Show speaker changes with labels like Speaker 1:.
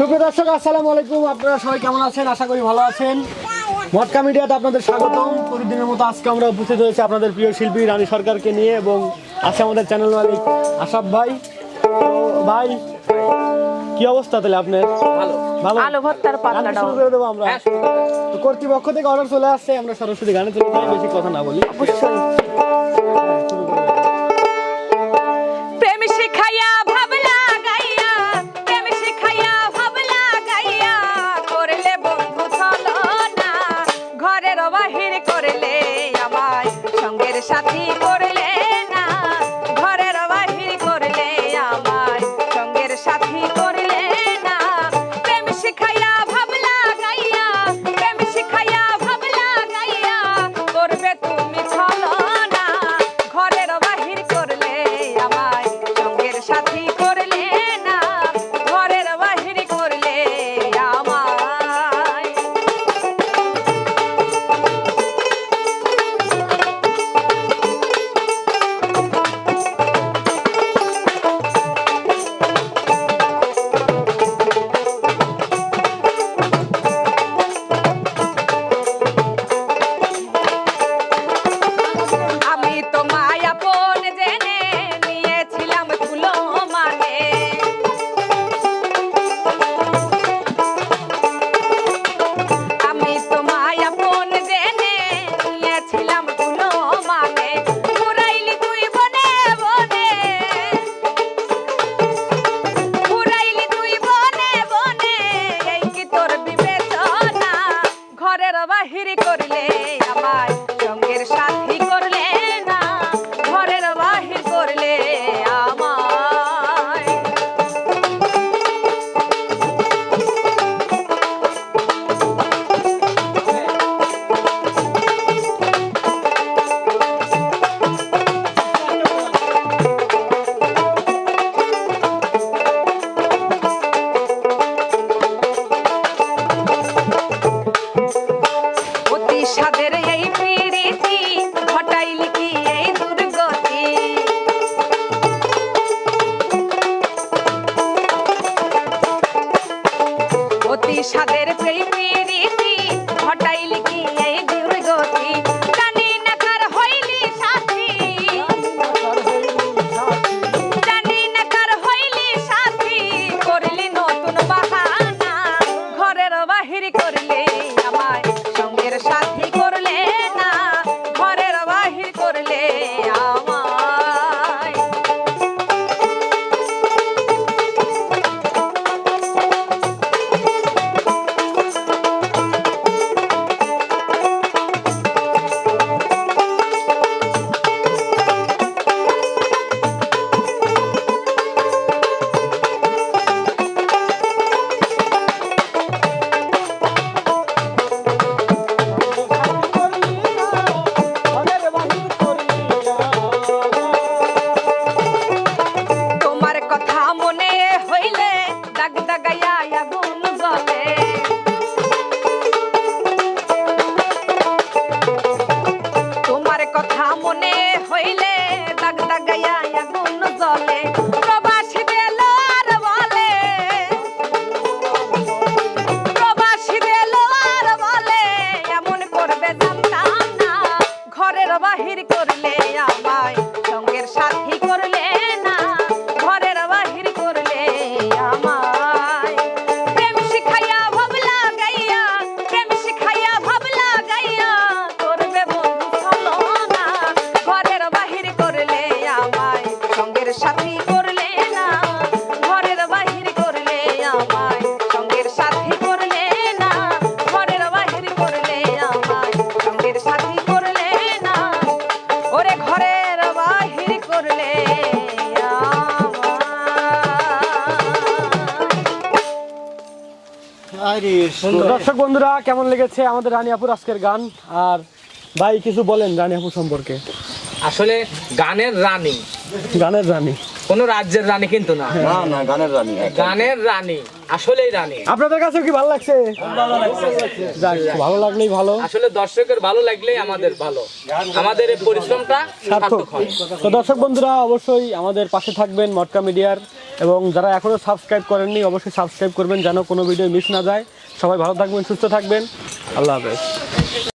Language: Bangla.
Speaker 1: সুপ্রিয় দর্শক আসসালামু আলাইকুম। আপনারা সবাই কেমন আছেন? আশা করি ভালো আছেন। মটকা মিডিয়াতে আপনাদের স্বাগতম। প্রতিদিনের মতো আজকে আমরা উপস্থিত হয়েছি আপনাদের প্রিয় শিল্পী রানী সরকারকে নিয়ে এবং আছে আমাদের চ্যানেল মালিক আশাফ ভাই। ভাই কি অবস্থা তাহলে আপনার?
Speaker 2: ভালো।
Speaker 1: ভালো?
Speaker 3: আলু ভর্তার
Speaker 1: শুরু করে দেবো আমরা।
Speaker 2: হ্যাঁ।
Speaker 1: তো কর্তৃপক্ষ থেকে অর্ডার চলে আসছে। আমরা সরাসরি গানে চলে যাই বেশি কথা না বলি।
Speaker 3: অবশ্যই। সাথী করলে না ঘরের বাহির করলে আমায়। সঙ্গের সাথী করলে না প্রেম শিখাইয়া সাদের প্রেম da
Speaker 1: gaiaia. দর্শক বন্ধুরা কেমন লেগেছে আমাদের রানী আপুর আজকের গান? আর ভাই কিছু বলেন রানী আপু সম্পর্কে।
Speaker 2: আসলে গানের রানী।
Speaker 1: গানের রানী।
Speaker 2: কোনো রাজ্যের রানী কিন্তু না।
Speaker 4: না না গানের রানী
Speaker 2: গানের রানী আসলেই রানী।
Speaker 1: আপনাদের কাছে কি ভালো লাগছে? ভালো লাগলেই ভালো।
Speaker 2: আসলে দর্শকের ভালো লাগলেই আমাদের ভালো। আমাদের এই পরিশ্রমটা
Speaker 1: সার্থক।
Speaker 2: সার্থক হয়।
Speaker 1: তো দর্শক বন্ধুরা অবশ্যই আমাদের পাশে থাকবেন মটকা মিডিয়ার। এবং যারা এখনও সাবস্ক্রাইব করেননি, অবশ্যই সাবস্ক্রাইব করবেন যেন কোনো ভিডিও মিস না যায়। সবাই ভালো থাকবেন, সুস্থ থাকবেন। আল্লাহ হাফেজ।